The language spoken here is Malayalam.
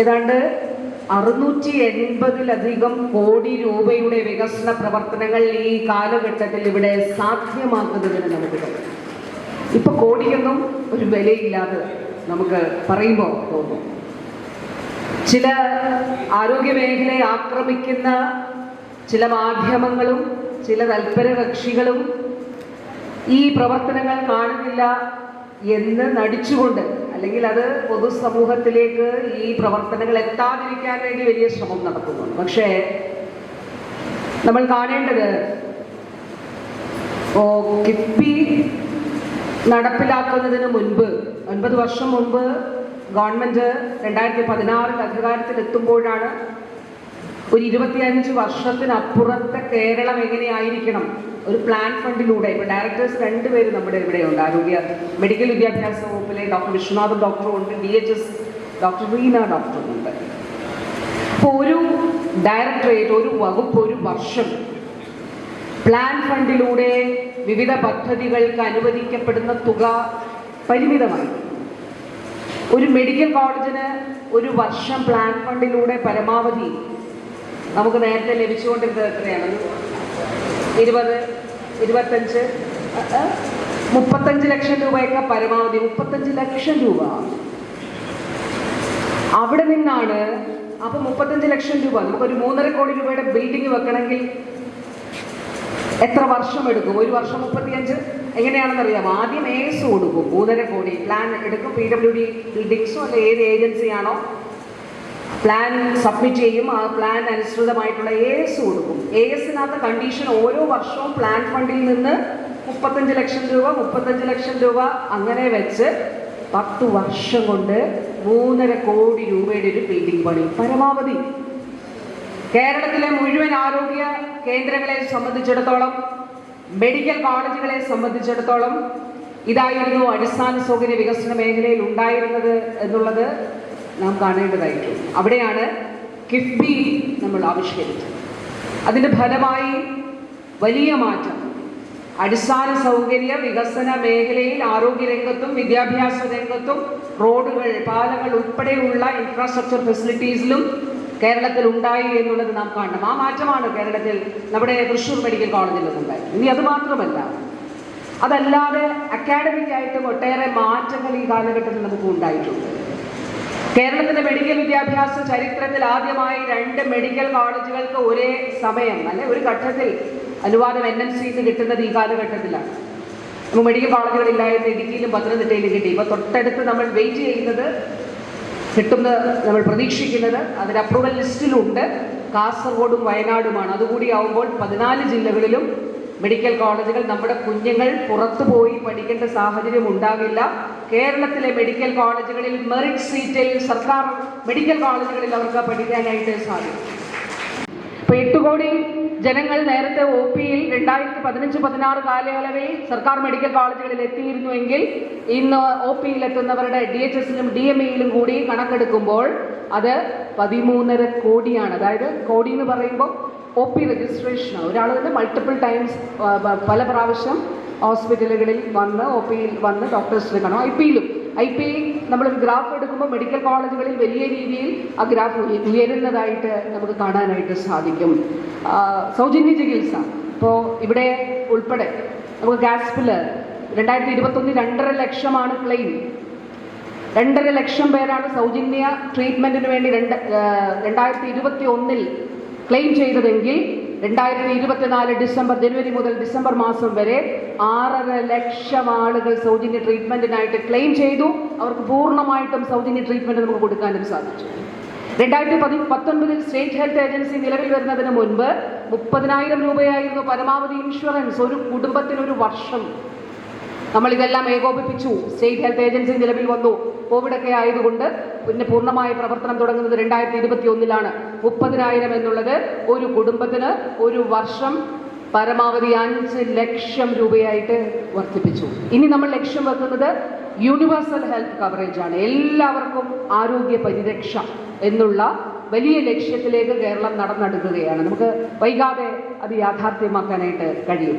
ഏതാണ്ട് അറുന്നൂറ്റി എൺപതിലധികം കോടി രൂപയുടെ വികസന പ്രവർത്തനങ്ങൾ ഈ കാലഘട്ടത്തിൽ ഇവിടെ സാധ്യമാക്കുന്നതിന് നമുക്ക് ഇപ്പൊ കോടിയൊന്നും ഒരു വിലയില്ലാതെ നമുക്ക് പറയുമ്പോൾ തോന്നും. ചില ആരോഗ്യ മേഖലയെ ആക്രമിക്കുന്ന ചില മാധ്യമങ്ങളും ചില തൽപര കക്ഷികളും ഈ പ്രവർത്തനങ്ങൾ കാണുന്നില്ല എന്ന് നടിച്ചുകൊണ്ട് അല്ലെങ്കിൽ അത് പൊതുസമൂഹത്തിലേക്ക് ഈ പ്രവർത്തനങ്ങൾ എത്താതിരിക്കാൻ വേണ്ടി വലിയ ശ്രമം നടത്തുന്നുണ്ട് പക്ഷേ നമ്മൾ കാണേണ്ടത് ഓ കിഫ്ബി നടപ്പിലാക്കുന്നതിന് മുൻപ് ഒൻപത് വർഷം മുൻപ് ഗവൺമെന്റ് രണ്ടായിരത്തി പതിനാറിൽ അധികാരത്തിൽ എത്തുമ്പോഴാണ് ഒരു ഇരുപത്തിയഞ്ച് വർഷത്തിനപ്പുറത്തെ കേരളം എങ്ങനെയായിരിക്കണം? ഒരു പ്ലാൻ ഫണ്ടിലൂടെ ഇപ്പൊ ഡയറക്ടേഴ്സ് രണ്ടുപേര് നമ്മുടെ ഇവിടെയുണ്ട്. ആരോഗ്യ മെഡിക്കൽ വിദ്യാഭ്യാസ വകുപ്പിലെ ഡോക്ടർ വിശ്വനാഥൻ ഡോക്ടറും ഉണ്ട്. D H S doctor Reena ഡോക്ടറും ഉണ്ട്. അപ്പോൾ ഒരു ഡയറക്ടറേറ്റ് ഒരു വകുപ്പ് ഒരു വർഷം. പ്ലാൻ ഫണ്ടിലൂടെ വിവിധ പദ്ധതികൾക്ക് അനുവദിക്കപ്പെടുന്ന തുക പരിമിതമായി. ഒരു മെഡിക്കൽ കോളേജിന് ഒരു വർഷം പ്ലാൻ ഫണ്ടിലൂടെ പരമാവധി നമുക്ക് നേരത്തെ ലഭിച്ചുകൊണ്ടിരുന്നത് എത്രയാണ് ഇരുപത് ഇരുപത്തഞ്ച് മുപ്പത്തഞ്ച് ലക്ഷം രൂപയൊക്കെ പരമാവധി മുപ്പത്തഞ്ച് ലക്ഷം രൂപ. അവിടെ നിന്നാണ് അപ്പൊ മുപ്പത്തഞ്ച് ലക്ഷം രൂപ. നമുക്കൊരു മൂന്നര കോടി രൂപയുടെ ബിൽഡിംഗ് വെക്കണമെങ്കിൽ എത്ര വർഷം എടുക്കും? ഒരു വർഷം മുപ്പത്തിയഞ്ച്? എങ്ങനെയാണെന്ന് അറിയാം ആദ്യം ഏസ് കൊടുക്കും മൂന്നര കോടി. പ്ലാൻ എടുക്കും. പി ഡബ്ല്യു ഡി ബിൽഡിങ്സോ അല്ലെ ഏത് ഏജൻസിയാണോ പ്ലാൻ സബ്മിറ്റ് ചെയ്യും. ആ പ്ലാൻ അനുസൃതമായിട്ടുള്ള എ എസ് കൊടുക്കും. എ എസിനകത്ത് കണ്ടീഷൻ ഓരോ വർഷവും പ്ലാൻ ഫണ്ടിൽ നിന്ന് മുപ്പത്തഞ്ച് ലക്ഷം രൂപ മുപ്പത്തഞ്ച് ലക്ഷം രൂപ അങ്ങനെ വെച്ച് പത്ത് വർഷം കൊണ്ട് മൂന്നര കോടി രൂപയുടെ ഒരു ബിൽഡിംഗ് പണി. പരമാവധി. കേരളത്തിലെ മുഴുവൻ ആരോഗ്യ കേന്ദ്രങ്ങളെ സംബന്ധിച്ചിടത്തോളം മെഡിക്കൽ കോളേജുകളെ സംബന്ധിച്ചിടത്തോളം ഇതായിരുന്നു അടിസ്ഥാന സൗകര്യ വികസന മേഖലയിൽ ഉണ്ടായിരുന്നത് എന്നുള്ളത് നാം കാണേണ്ടതായിട്ടുണ്ട്. അവിടെയാണ് കിഫ്ബി നമ്മൾ ആവിഷ്കരിച്ചത്. അതിന്റെ ഫലമായി വലിയ മാറ്റം. അടിസ്ഥാന സൗകര്യ വികസന മേഖലയിൽ ആരോഗ്യരംഗത്തും വിദ്യാഭ്യാസ രംഗത്തും റോഡുകൾ പാലങ്ങൾ ഉൾപ്പെടെയുള്ള ഇൻഫ്രാസ്ട്രക്ചർ ഫെസിലിറ്റീസിലും കേരളത്തിൽ ഉണ്ടായി എന്നുള്ളത് നാം കാണണം. ആ മാറ്റമാണ് കേരളത്തിൽ നമ്മുടെ തൃശ്ശൂർ മെഡിക്കൽ കോളേജിൽ നിന്നുണ്ടായി ഇനി അത് മാത്രമല്ല അതല്ലാതെ അക്കാഡമിക് ഒട്ടേറെ മാറ്റങ്ങൾ ഈ കാലഘട്ടത്തിൽ നമുക്ക് ഉണ്ടായിട്ടുണ്ട്. കേരളത്തിന്റെ മെഡിക്കൽ വിദ്യാഭ്യാസ ചരിത്രത്തിൽ ആദ്യമായി രണ്ട് മെഡിക്കൽ കോളേജുകൾക്ക് ഒരേ സമയം അല്ലെ ഒരു ഘട്ടത്തിൽ അനുവാദം എൻ എം സിന്ന് കിട്ടുന്നത് ഈ കാലഘട്ടത്തിലാണ്. നമുക്ക് മെഡിക്കൽ കോളേജുകളില്ലായിരുന്നു ഇടുക്കിയിലും പത്തനംതിട്ടയിലും കിട്ടി. ഇപ്പൊ തൊട്ടടുത്ത് നമ്മൾ വെയിറ്റ് ചെയ്യുന്നത് കിട്ടുന്ന നമ്മൾ പ്രതീക്ഷിക്കുന്നത്. അതിന്റെ അപ്രൂവൽ ലിസ്റ്റിലുണ്ട് കാസർഗോഡും വയനാടുമാണ്. അതുകൂടി ആവുമ്പോൾ പതിനാല് ജില്ലകളിലും മെഡിക്കൽ കോളേജുകൾ നമ്മുടെ കുഞ്ഞുങ്ങൾ പുറത്തു പോയി പഠിക്കേണ്ട സാഹചര്യം ഉണ്ടാകില്ല. കേരളത്തിലെ മെഡിക്കൽ കോളേജുകളിൽ മെറിറ്റ് സീറ്റിൽ സർക്കാർ മെഡിക്കൽ കോളേജുകളിൽ അവർക്ക് പഠിക്കാനായിട്ട് സാധിക്കും. ഇപ്പൊ എട്ട് കോടി ജനങ്ങൾ നേരത്തെ ഒ പിയിൽ രണ്ടായിരത്തി പതിനഞ്ച് പതിനാറ് കാലയളവിൽ സർക്കാർ മെഡിക്കൽ കോളേജുകളിൽ എത്തിയിരുന്നുവെങ്കിൽ ഇന്ന് ഒ പിയിൽ എത്തുന്നവരുടെ ഡി എച്ച് എസിലും ഡി എം ഇയിലും കൂടി കണക്കെടുക്കുമ്പോൾ അത് പതിമൂന്നര കോടിയാണ്. അതായത് കോടി എന്ന് പറയുമ്പോൾ ഒ പി രജിസ്ട്രേഷൻ ഒരാൾ തന്നെ മൾട്ടിപ്പിൾ ടൈംസ് പല പ്രാവശ്യം ഹോസ്പിറ്റലുകളിൽ വന്ന് ഒ പിയിൽ വന്ന് ഡോക്ടേഴ്സിനെ കാണും. ഐ പിയിലും. ഐ പി നമ്മളൊരു ഗ്രാഫ് എടുക്കുമ്പോൾ മെഡിക്കൽ കോളേജുകളിൽ വലിയ രീതിയിൽ ആ ഗ്രാഫ് ഉയരുന്നതായിട്ട് നമുക്ക് കാണാനായിട്ട് സാധിക്കും. സൗജന്യ ചികിത്സ. ഇപ്പോൾ ഇവിടെ ഉൾപ്പെടെ നമുക്ക് ഗ്യാസ്പിൽ രണ്ടായിരത്തി ഇരുപത്തൊന്ന് രണ്ടര ലക്ഷമാണ് ക്ലെയിം. രണ്ടര ലക്ഷം പേരാണ് സൗജന്യ ട്രീറ്റ്മെന്റിന് വേണ്ടി രണ്ട് രണ്ടായിരത്തി ഇരുപത്തി ഒന്നിൽ ക്ലെയിം ചെയ്തതെങ്കിൽ രണ്ടായിരത്തി ഇരുപത്തിനാല് ഡിസംബർ ജനുവരി മുതൽ ഡിസംബർ മാസം വരെ ആറര ലക്ഷം ആളുകൾ സൗജന്യ ട്രീറ്റ്മെന്റിനായിട്ട് ക്ലെയിം ചെയ്തു. അവർക്ക് പൂർണമായിട്ടും സൗജന്യ ട്രീറ്റ്മെന്റ് നമുക്ക് കൊടുക്കാനും സാധിച്ചു. രണ്ടായിരത്തി പതി പത്തൊൻപതിൽ സ്റ്റേറ്റ് ഹെൽത്ത് ഏജൻസി നിലവിൽ വരുന്നതിന് മുൻപ് മുപ്പതിനായിരം രൂപയായിരുന്നു പരമാവധി ഇൻഷുറൻസ് ഒരു കുടുംബത്തിന് ഒരു വർഷം നമ്മൾ ഇതെല്ലാം ഏകോപിപ്പിച്ചു. സ്റ്റേറ്റ് ഹെൽത്ത് ഏജൻസി നിലവിൽ വന്നു. കോവിഡ് ഒക്കെ ആയതുകൊണ്ട് പിന്നെ പൂർണമായ പ്രവർത്തനം തുടങ്ങുന്നത് രണ്ടായിരത്തി ഇരുപത്തി ഒന്നിലാണ് മുപ്പതിനായിരം എന്നുള്ളത് ഒരു കുടുംബത്തിന് ഒരു വർഷം പരമാവധി അഞ്ച് ലക്ഷം രൂപയായിട്ട് വർദ്ധിപ്പിച്ചു. ഇനി നമ്മൾ ലക്ഷ്യം വെക്കുന്നത് യൂണിവേഴ്സൽ ഹെൽത്ത് കവറേജ് ആണ്. എല്ലാവർക്കും ആരോഗ്യ പരിരക്ഷ എന്നുള്ള വലിയ ലക്ഷ്യത്തിലേക്ക് കേരളം നടന്നെടുക്കുകയാണ്. നമുക്ക് വൈകാതെ അത് യാഥാർത്ഥ്യമാക്കാനായിട്ട് കഴിയും.